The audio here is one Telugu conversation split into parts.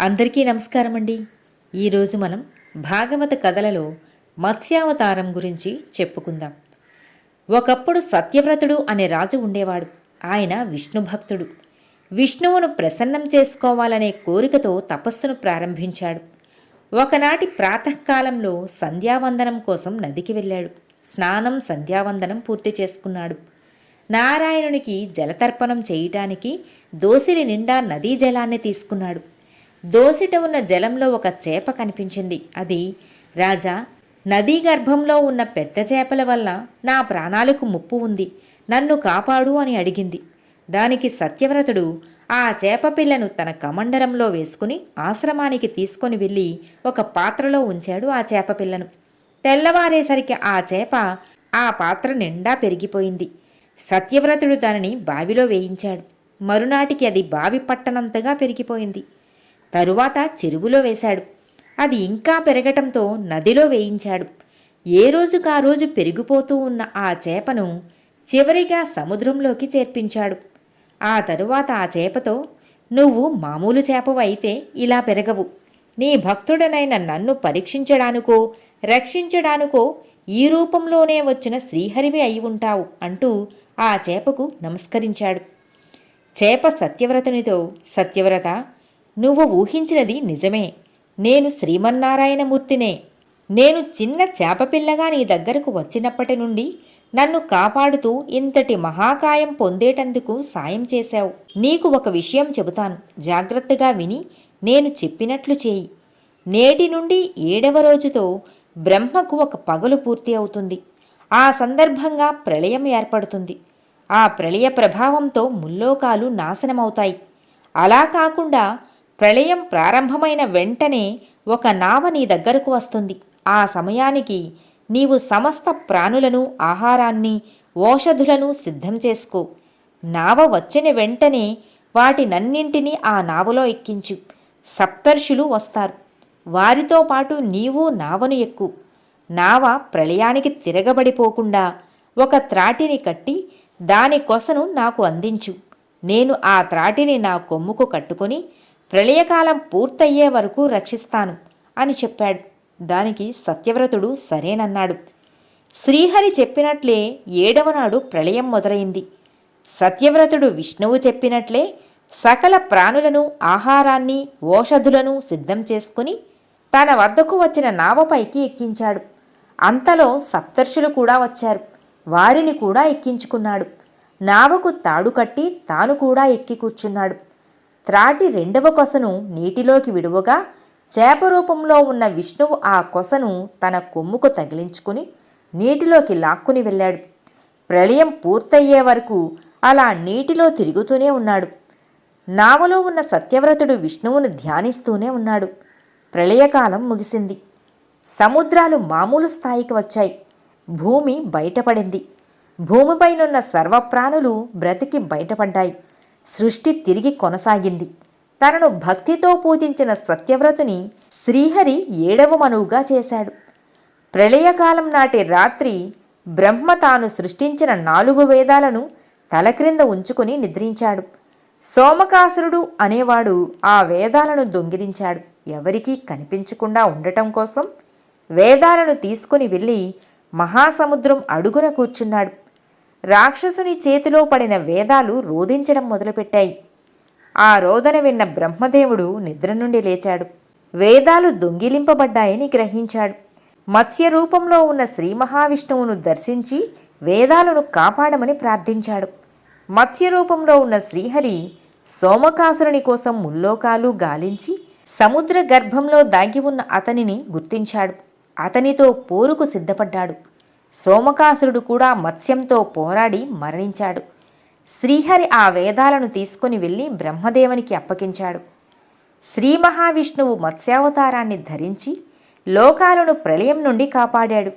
అందరికీ నమస్కారం అండి ఈరోజు మనం భాగవత కథలలో మత్స్యావతారం గురించి చెప్పుకుందాం. ఒకప్పుడు సత్యవ్రతుడు అనే రాజు ఉండేవాడు. ఆయన విష్ణు భక్తుడు. విష్ణువును ప్రసన్నం చేసుకోవాలనే కోరికతో తపస్సును ప్రారంభించాడు. ఒకనాటి ప్రాతకాలంలో సంధ్యావందనం కోసం నదికి వెళ్ళాడు. స్నానం సంధ్యావందనం పూర్తి చేసుకున్నాడు. నారాయణునికి జలతర్పణం చేయటానికి దోసిలి నిండా నదీ జలాన్ని తీసుకున్నాడు. దోసిట ఉన్న జలంలో ఒక చేప కనిపించింది. అది రాజా నదీ గర్భంలో ఉన్న పెద్ద చేపల వల్ల నా ప్రాణాలకు ముప్పు ఉంది. నన్ను కాపాడు అని అడిగింది. దానికి సత్యవ్రతుడు ఆ చేప పిల్లను తన కమండరంలో వేసుకుని ఆశ్రమానికి తీసుకొని వెళ్ళి ఒక పాత్రలో ఉంచాడు ఆ చేప పిల్లను. తెల్లవారేసరికి ఆ చేప ఆ పాత్ర నిండా పెరిగిపోయింది. సత్యవ్రతుడు దానిని బావిలో వేయించాడు. మరునాటికి అది బావి పట్టనంతగా పెరిగిపోయింది. తరువాత చెరువులో వేశాడు. అది ఇంకా పెరగటంతో నదిలో వేయించాడు. ఏ రోజుకా రోజు పెరిగిపోతూ ఉన్న ఆ చేపను చివరిగా సముద్రంలోకి చేర్పించాడు. ఆ తరువాత ఆ చేపతో నువ్వు మామూలు చేపవు అయితే ఇలా పెరగవు. నీ భక్తుడనైన నన్ను పరీక్షించడానికో రక్షించడానికో ఈ రూపంలోనే వచ్చిన శ్రీహరివి అయి ఉంటావు అంటూ ఆ చేపకు నమస్కరించాడు. చేప సత్యవ్రతునితో సత్యవ్రత నువ్వు ఊహించినది నిజమే. నేను శ్రీమన్నారాయణమూర్తినే. నేను చిన్న చేపపిల్లగా నీ దగ్గరకు వచ్చినప్పటి నుండి నన్ను కాపాడుతూ ఇంతటి మహాకాయం పొందేటందుకు సాయం చేశావు. నీకు ఒక విషయం చెబుతాను. జాగ్రత్తగా విని నేను చెప్పినట్లు చేయి. నేటి నుండి ఏడవ రోజుతో బ్రహ్మకు ఒక పగలు పూర్తి అవుతుంది. ఆ సందర్భంగా ప్రళయం ఏర్పడుతుంది. ఆ ప్రళయ ప్రభావంతో ముల్లోకాలు నాశనమవుతాయి. అలా కాకుండా ప్రళయం ప్రారంభమైన వెంటనే ఒక నావ నీ దగ్గరకు వస్తుంది. ఆ సమయానికి నీవు సమస్త ప్రాణులను ఆహారాన్ని ఓషధులను సిద్ధం చేసుకో. నావ వచ్చిన వెంటనే వాటినన్నింటినీ ఆ నావలో ఎక్కించు. సప్తర్షులు వస్తారు. వారితో పాటు నీవు నావను ఎక్కు. నావ ప్రళయానికి తిరగబడిపోకుండా ఒక త్రాటిని కట్టి దాని కొసను నాకు అందించు. నేను ఆ త్రాటిని నా కొమ్ముకు కట్టుకొని ప్రళయకాలం పూర్తయ్యే వరకు రక్షిస్తాను అని చెప్పాడు. దానికి సత్యవ్రతుడు సరేనన్నాడు. శ్రీహరి చెప్పినట్లే ఏడవ నాడు ప్రళయం మొదలైంది. సత్యవ్రతుడు విష్ణువు చెప్పినట్లే సకల ప్రాణులను ఆహారాన్ని ఓషధులను సిద్ధం చేసుకుని తన వద్దకు వచ్చిన నావపైకి ఎక్కించాడు. అంతలో సప్తర్షులు కూడా వచ్చారు. వారిని కూడా ఎక్కించుకున్నాడు. నావకు తాడు కట్టి తాను కూడా ఎక్కి కూర్చున్నాడు. త్రాటి రెండవ కొసను నీటిలోకి విడువగా చేప రూపంలో ఉన్న విష్ణువు ఆ కొసను తన కొమ్ముకు తగిలించుకుని నీటిలోకి లాక్కుని వెళ్ళాడు. ప్రళయం పూర్తయ్యే వరకు అలా నీటిలో తిరుగుతూనే ఉన్నాడు. నావలో ఉన్న సత్యవ్రతుడు విష్ణువును ధ్యానిస్తూనే ఉన్నాడు. ప్రళయకాలం ముగిసింది. సముద్రాలు మామూలు స్థాయికి వచ్చాయి. భూమి బయటపడింది. భూమిపైనున్న సర్వప్రాణులు బ్రతికి బయటపడ్డాయి. సృష్టి తిరిగి కొనసాగింది. తనను భక్తితో పూజించిన సత్యవ్రతుని శ్రీహరి ఏడవ మనువుగా చేశాడు. ప్రళయకాలం నాటి రాత్రి బ్రహ్మ తాను సృష్టించిన నాలుగు వేదాలను తలక్రింద ఉంచుకుని నిద్రించాడు. సోమకాసురుడు అనేవాడు ఆ వేదాలను దొంగిలించాడు. ఎవరికీ కనిపించకుండా ఉండటం కోసం వేదాలను తీసుకుని వెళ్ళి మహాసముద్రం అడుగున కూర్చున్నాడు. రాక్షసుని చేతిలో పడిన వేదాలు రోధించడం మొదలుపెట్టాయి. ఆ రోదన విన్న బ్రహ్మదేవుడు నిద్ర నుండి లేచాడు. వేదాలు దొంగిలింపబడ్డాయని గ్రహించాడు. మత్స్య రూపంలో ఉన్న శ్రీ మహావిష్ణువును దర్శించి వేదాలను కాపాడమని ప్రార్థించాడు. మత్స్య రూపంలో ఉన్న శ్రీహరి సోమకాసురుని కోసం ముల్లోకాలు గాలించి సముద్ర గర్భంలో దాగి ఉన్న అతనిని గుర్తించాడు. అతనితో పోరుకు సిద్ధపడ్డాడు. సోమకాసురుడు కూడా మత్స్యంతో పోరాడి మరణించాడు. శ్రీహరి ఆ వేదాలను తీసుకుని వెళ్ళి బ్రహ్మదేవునికి అప్పగించాడు. శ్రీ మహావిష్ణువు మత్స్యావతారాన్ని ధరించి లోకాలను ప్రళయం నుండి కాపాడాడు.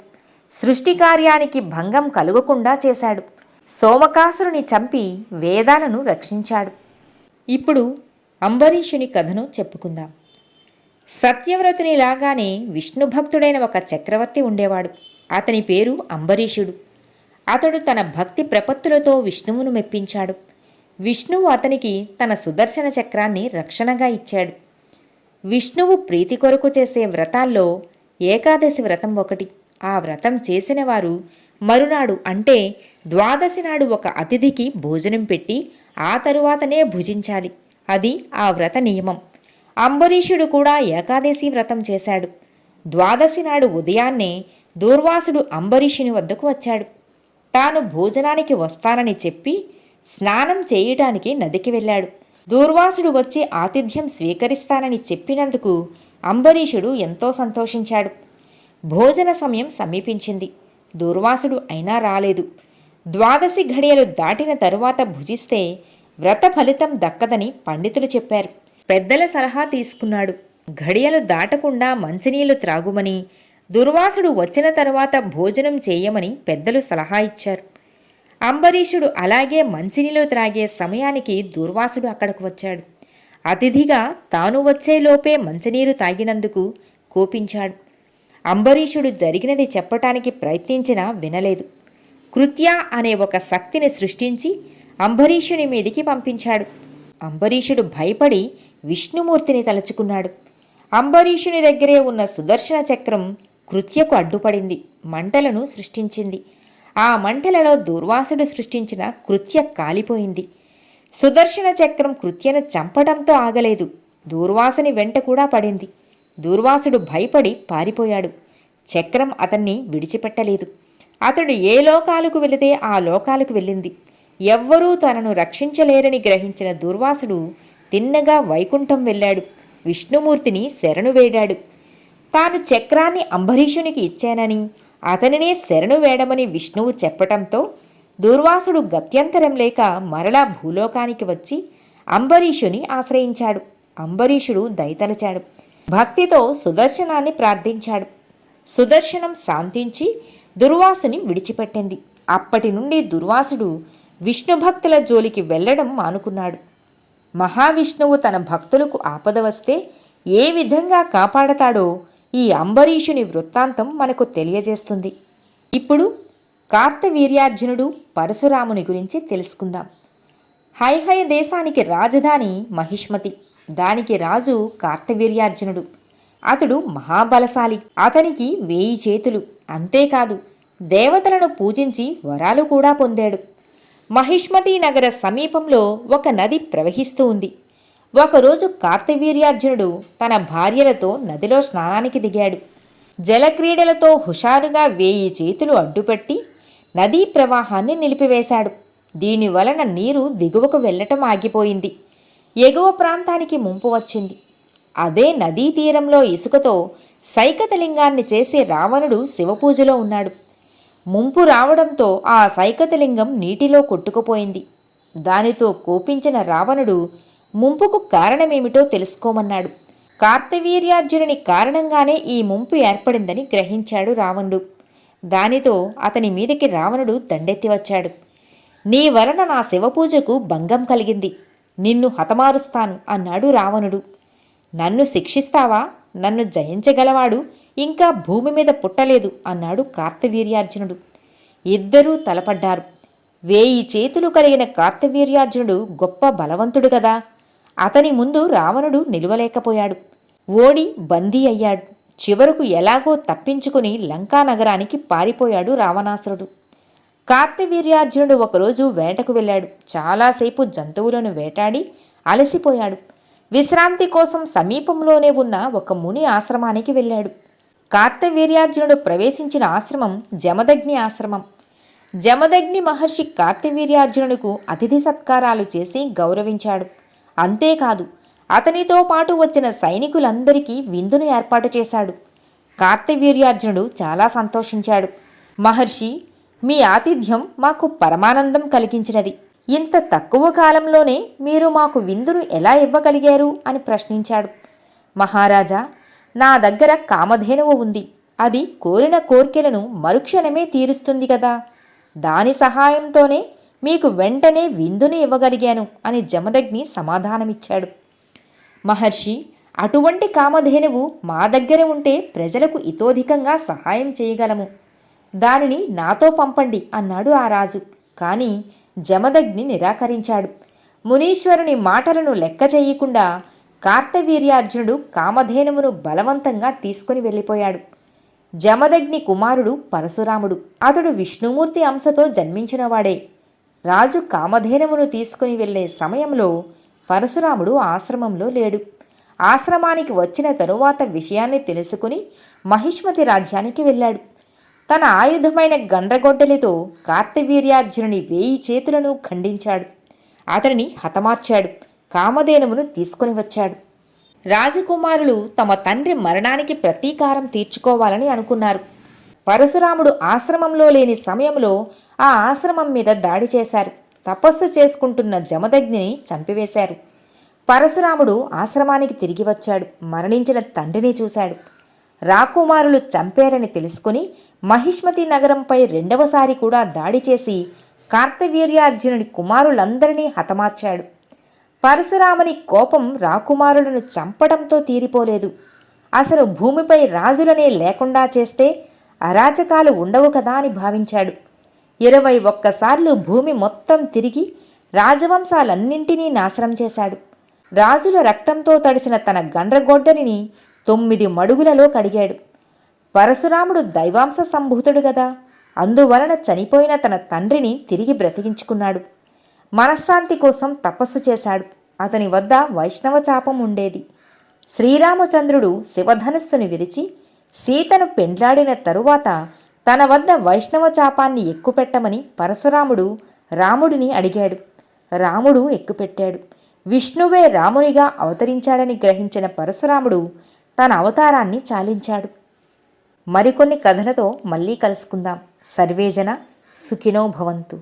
సృష్టి కార్యానికి భంగం కలుగకుండా చేశాడు. సోమకాసురుని చంపి వేదాలను రక్షించాడు. ఇప్పుడు అంబరీషుని కథను చెప్పుకుందాం. సత్యవ్రతుని లాగానే విష్ణు భక్తుడైన ఒక చక్రవర్తి ఉండేవాడు. అతని పేరు అంబరీషుడు. అతడు తన భక్తి ప్రపత్తులతో విష్ణువును మెప్పించాడు. విష్ణువు అతనికి తన సుదర్శన చక్రాన్ని రక్షణగా ఇచ్చాడు. విష్ణువు ప్రీతి కొరకు చేసే వ్రతాల్లో ఏకాదశి వ్రతం ఒకటి. ఆ వ్రతం చేసిన వారు మరునాడు అంటే ద్వాదశి నాడు ఒక అతిథికి భోజనం పెట్టి ఆ తరువాతనే భుజించాలి. అది ఆ వ్రత నియమం. అంబరీషుడు కూడా ఏకాదశి వ్రతం చేశాడు. ద్వాదశి నాడు ఉదయాన్నే దూర్వాసుడు అంబరీషుని వద్దకు వచ్చాడు. తాను భోజనానికి వస్తానని చెప్పి స్నానం చేయటానికి నదికి వెళ్ళాడు. దూర్వాసుడు వచ్చి ఆతిథ్యం స్వీకరిస్తానని చెప్పినందుకు అంబరీషుడు ఎంతో సంతోషించాడు. భోజన సమయం సమీపించింది. దూర్వాసుడు అయినా రాలేదు. ద్వాదశి ఘడియలు దాటిన తరువాత భుజిస్తే వ్రత ఫలితం దక్కదని పండితులు చెప్పారు. పెద్దల సలహా తీసుకున్నాడు. ఘడియలు దాటకుండా మంచినీళ్ళు త్రాగుమని దుర్వాసుడు వచ్చిన తర్వాత భోజనం చేయమని పెద్దలు సలహా ఇచ్చారు. అంబరీషుడు అలాగే మంచినీళ్ళు త్రాగే సమయానికి దుర్వాసుడు అక్కడకు వచ్చాడు. అతిథిగా తాను వచ్చేలోపే మంచినీరు తాగినందుకు కోపించాడు. అంబరీషుడు జరిగినది చెప్పటానికి ప్రయత్నించినా వినలేదు. కృత్య అనే ఒక శక్తిని సృష్టించి అంబరీషుని మీదికి పంపించాడు. అంబరీషుడు భయపడి విష్ణుమూర్తిని తలుచుకున్నాడు. అంబరీషుని దగ్గరే ఉన్న సుదర్శన చక్రం కృత్యకు అడ్డుపడింది మంటలను సృష్టించింది. ఆ మంటలలో దుర్వాసుడు సృష్టించిన కృత్య కాలిపోయింది. సుదర్శన చక్రం కృత్యను చంపడంతో ఆగలేదు. దూర్వాసుని వెంట కూడా పడింది. దూర్వాసుడు భయపడి పారిపోయాడు. చక్రం అతన్ని విడిచిపెట్టలేదు. అతడు ఏ లోకాలకు వెళితే ఆ లోకాలకు వెళ్ళింది. ఎవ్వరూ తనను రక్షించలేరని గ్రహించిన దుర్వాసుడు తిన్నగా వైకుంఠం వెళ్ళాడు. విష్ణుమూర్తిని శరణు వేడాడు. తాను చక్రాన్ని అంబరీషునికి ఇచ్చానని అతనినే శరణు వేడమని విష్ణువు చెప్పటంతో దుర్వాసుడు గత్యంతరం లేక మరలా భూలోకానికి వచ్చి అంబరీషుని ఆశ్రయించాడు. అంబరీషుడు దయతలచాడు. భక్తితో సుదర్శనాన్ని ప్రార్థించాడు. సుదర్శనం శాంతించి దుర్వాసుని విడిచిపెట్టింది. అప్పటి నుండి దుర్వాసుడు విష్ణు భక్తుల జోలికి వెళ్ళడం మానుకున్నాడు. మహావిష్ణువు తన భక్తులకు ఆపద వస్తే ఏ విధంగా కాపాడతాడో ఈ అంబరీషుని వృత్తాంతం మనకు తెలియజేస్తుంది. ఇప్పుడు కార్తవీర్యార్జునుడు పరశురాముని గురించి తెలుసుకుందాం. హైహయ దేశానికి రాజధాని మహిష్మతి. దానికి రాజు కార్తవీర్యార్జునుడు. అతడు మహాబలశాలి. అతనికి వేయి చేతులు. అంతేకాదు దేవతలను పూజించి వరాలు కూడా పొందాడు. మహిష్మతి నగర సమీపంలో ఒక నది ప్రవహిస్తూ ఉంది. ఒకరోజు కార్తవీర్యార్జునుడు తన భార్యలతో నదిలో స్నానానికి దిగాడు. జలక్రీడలతో హుషారుగా వేయి చేతులు అడ్డుపెట్టి నదీ ప్రవాహాన్ని నిలిపివేశాడు. దీని వలన నీరు దిగువకు వెళ్ళటం ఆగిపోయింది. ఎగువ ప్రాంతానికి ముంపు వచ్చింది. అదే నదీ తీరంలో ఇసుకతో సైకతలింగాన్ని చేసే రావణుడు శివపూజలో ఉన్నాడు. ముంపు రావడంతో ఆ సైకతలింగం నీటిలో కొట్టుకుపోయింది. దానితో కోపించిన రావణుడు ముంపుకు కారణమేమిటో తెలుసుకోమన్నాడు. కార్తవీర్యార్జునుని కారణంగానే ఈ ముంపు ఏర్పడిందని గ్రహించాడు రావణుడు. దానితో అతని మీదకి రావణుడు దండెత్తి వచ్చాడు. నీ వలన నా శివపూజకు భంగం కలిగింది. నిన్ను హతమారుస్తాను అన్నాడు రావణుడు. నన్ను శిక్షిస్తావా? నన్ను జయించగలవాడు? ఇంకా భూమి మీద పుట్టలేదు అన్నాడు కార్తవీర్యార్జునుడు. ఇద్దరూ తలపడ్డారు. వేయి చేతులు కలిగిన కార్తవీర్యార్జునుడు గొప్ప బలవంతుడు కదా? అతని ముందు రావణుడు నిలవలేకపోయాడు. ఓడి బందీ అయ్యాడు. చివరకు ఎలాగో తప్పించుకుని లంకా నగరానికి పారిపోయాడు రావణాసురుడు. కార్తవీర్యార్జునుడు ఒకరోజు వేటకు వెళ్ళాడు. చాలాసేపు జంతువులను వేటాడి అలసిపోయాడు. విశ్రాంతి కోసం సమీపంలోనే ఉన్న ఒక ముని ఆశ్రమానికి వెళ్ళాడు. కార్తవీర్యార్జునుడు ప్రవేశించిన ఆశ్రమం జమదగ్ని ఆశ్రమం. జమదగ్ని మహర్షి కార్తవీర్యార్జునుడికు అతిథి సత్కారాలు చేసి గౌరవించాడు. అంతేకాదు అతనితో పాటు వచ్చిన సైనికులందరికీ విందును ఏర్పాటు చేశాడు. కార్తవీర్యార్జునుడు చాలా సంతోషించాడు. మహర్షి మీ ఆతిథ్యం మాకు పరమానందం కలిగించినది. ఇంత తక్కువ కాలంలోనే మీరు మాకు విందును ఎలా ఇవ్వగలిగారు? అని ప్రశ్నించాడు. మహారాజా నా దగ్గర కామధేనువు ఉంది. అది కోరిన కోర్కెలను మరుక్షణమే తీరుస్తుంది కదా. దాని సహాయంతోనే మీకు వెంటనే విందుని ఇవ్వగలిగాను అని జమదగ్ని సమాధానమిచ్చాడు. మహర్షి అటువంటి కామధేనువు మా దగ్గర ఉంటే ప్రజలకు ఇతోధికంగా సహాయం చేయగలము. దానిని నాతో పంపండి అన్నాడు ఆ రాజు. కానీ జమదగ్ని నిరాకరించాడు. మునీశ్వరుని మాటలను లెక్క చేయకుండా కార్తవీర్యార్జునుడు కామధేనువును బలవంతంగా తీసుకుని వెళ్ళిపోయాడు. జమదగ్ని కుమారుడు పరశురాముడు. అతడు విష్ణుమూర్తి అంశతో జన్మించినవాడే. రాజు కామధేనువును తీసుకుని వెళ్ళే సమయంలో పరశురాముడు ఆశ్రమంలో లేడు. ఆశ్రమానికి వచ్చిన తరువాత విషయాన్ని తెలుసుకుని మహిష్మతి రాజ్యానికి వెళ్ళాడు. తన ఆయుధమైన గండ్రగొడ్డలితో కార్తవీర్యార్జునుని వేయి చేతులను ఖండించాడు. అతనిని హతమార్చాడు. కామధేనువును తీసుకుని వచ్చాడు. రాజకుమారులు తమ తండ్రి మరణానికి ప్రతీకారం తీర్చుకోవాలని అనుకున్నారు. పరశురాముడు ఆశ్రమంలో లేని సమయంలో ఆ ఆశ్రమం మీద దాడి చేశారు. తపస్సు చేసుకుంటున్న జమదగ్నిని చంపివేశారు. పరశురాముడు ఆశ్రమానికి తిరిగి వచ్చాడు. మరణించిన తండ్రిని చూశాడు. రాకుమారులు చంపారని తెలుసుకుని మహిష్మతి నగరంపై రెండవసారి కూడా దాడి చేసి కార్తవీర్యార్జునుడి కుమారులందరినీ హతమార్చాడు. పరశురాముని కోపం రాకుమారులను చంపడంతో తీరిపోలేదు. అసలు భూమిపై రాజులనే లేకుండా చేస్తే అరాచకాలు ఉండవు కదా అని భావించాడు. ఇరవై ఒక్కసార్లు భూమి మొత్తం తిరిగి రాజవంశాలన్నింటినీ నాశనం చేశాడు. రాజుల రక్తంతో తడిసిన తన గండ్రగొడ్డలిని తొమ్మిది మడుగులలో కడిగాడు. పరశురాముడు దైవాంశ సంభూతుడు గదా. అందువలన చనిపోయిన తన తండ్రిని తిరిగి బ్రతికించుకున్నాడు. మనశ్శాంతి కోసం తపస్సు చేశాడు. అతని వద్ద వైష్ణవ చాపం ఉండేది. శ్రీరామచంద్రుడు శివధనుస్సుని విరిచి సీతను పెండ్లాడిన తరువాత తన వద్ద వైష్ణవ చాపాన్ని ఎక్కుపెట్టమని పరశురాముడు రాముడిని అడిగాడు. రాముడు ఎక్కుపెట్టాడు. విష్ణువే రామునిగా అవతరించాడని గ్రహించిన పరశురాముడు తన అవతారాన్ని చాలించాడు. మరికొన్ని కథలతో మళ్ళీ కలుసుకుందాం. సర్వేజన సుఖినో భవంతు.